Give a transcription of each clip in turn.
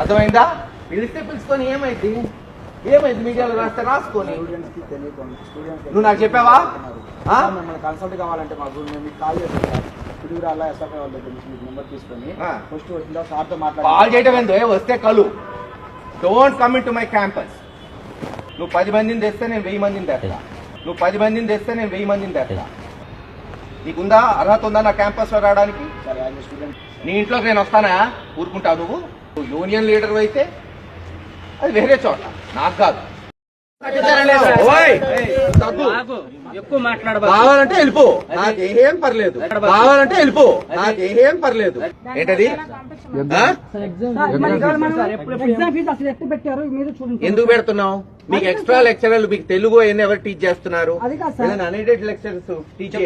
అర్థమైందా? పిలిస్తే పిలుచుకొని ఏమైంది? ఏమైంది మీడియాలో రాస్తే రాసుకొని? స్టూడెంట్స్కి తెలియకుండా స్టూడెంట్స్ నువ్వు నాకు చెప్పావా? మిమ్మల్ని కన్సల్ట్ కావాలంటే మాకు మేము మీకు కాల్ చేస్తాం సార్. పిడుగురాళ్ళ ఎస్ఎఫ్ఐ వాళ్ళ దగ్గర నుంచి మీకు నెంబర్ తీసుకొని. ఫస్ట్ వచ్చిందా సార్తో కాల్ మాట్లాడి చేయటం ఏందో? వస్తే కలు. Don't come in to my campus నువ్వు పది మందిని తెస్తే నేను వెయ్యి మందిని తెస్తా. నువ్వు పది మందిని తెస్తే నేను వెయ్యి మందిని తెస్తా. నీకుందా? అర్హత ఉందా నా క్యాంపస్లో రావడానికి? సరే యాజ్ స్టూడెంట్. నీ ఇంట్లోకి నేను వస్తానా? ఊరుకుంటావు నువ్వు? యూనియన్ లీడర్ అయితే అది వేరే చోట. నాకు కాదు. ఎక్కువ మాట్లాడబా కావాలంటే వెళ్ళిపో. నాకు ఏం పర్లేదు కావాలంటే వెళ్ళిపో. నాకు ఏం పర్లేదు ఏంటది? ఎందుకు పెడుతున్నావు? మీకు ఎక్స్ట్రా లెక్చరర్లు మీకు తెలుగు ఎన్ని ఎవరు టీచ్ చేస్తున్నారు. అన్ఎయిడెడ్ లెక్చరర్స్ టీచ్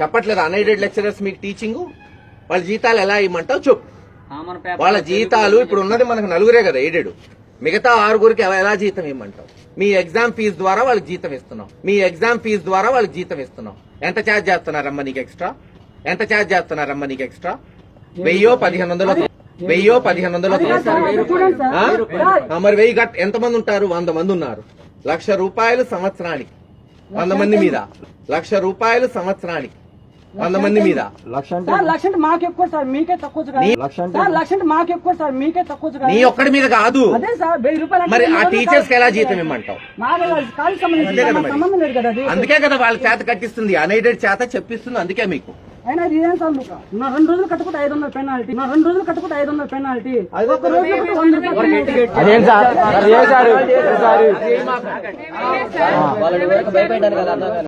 చెప్పట్లేదు? అన్ఎయిడెడ్ లెక్చరర్స్ మీకు టీచింగ్ వాళ్ళ జీతాలు ఎలా ఇవ్వమంటావు? చెప్పు. వాళ్ళ జీతాలు ఇప్పుడు ఉన్నది మనకు నలుగురే కదా ఎయిడెడ్ మిగతా ఆరుగురికి ఎలా జీతం ఇవ్వమంటావు మీ ఎగ్జామ్ ఫీజు ద్వారా వాళ్ళకి జీతం ఇస్తున్నాం. మీ ఎగ్జామ్ ఫీజు ద్వారా వాళ్ళకి జీతం ఇస్తున్నాం. ఎంత ఛార్జ్ చేస్తున్నారమ్మా నీకు ఎక్స్ట్రా? ఎంత ఛార్జ్ చేస్తున్నారమ్మా నీకు ఎక్స్ట్రా? వెయ్యో పదిహేను వందలు వెయ్యో పదిహేను వందలు మరి వెయ్యి గట్ ఎంత మంది ఉంటారు? వంద మంది ఉన్నారు. లక్ష రూపాయలు సంవత్సరానికి. వంద మంది మీద. లక్ష రూపాయలు సంవత్సరానికి. వంద మంది మీద. లక్ష అంటే సార్ లక్ష. అంటే మాకు ఎక్కువ సార్ మీకే తక్కువ లక్ష అంటే సార్ లక్ష అంటే మాకు ఎక్కువ సార్ మీకే తక్కువ నీ ఒక్కడి మీద కాదు. అదే సార్ వెయ్యి రూపాయలు మరి ఆ టీచర్స్కి. ఎలా జీతం ఇమ్మంటావు. సంబంధం లేదు కదా అది. అందుకే కదా వాళ్ళ చేత కట్టిస్తుంది అన్ఎయిడెడ్ చేత చెప్పిస్తుంది అందుకే మీకు. అయినా ఇది ఏం సార్ మీకు? నా రెండు రోజులు కట్టుకుంటే ఐదు వందల పెనాల్టీ నా రెండు రోజులు కట్టుకుంటే ఐదు వందల పెనాల్టీ ఒక రోజు కట్టుకుంటే వంద రూపాయలు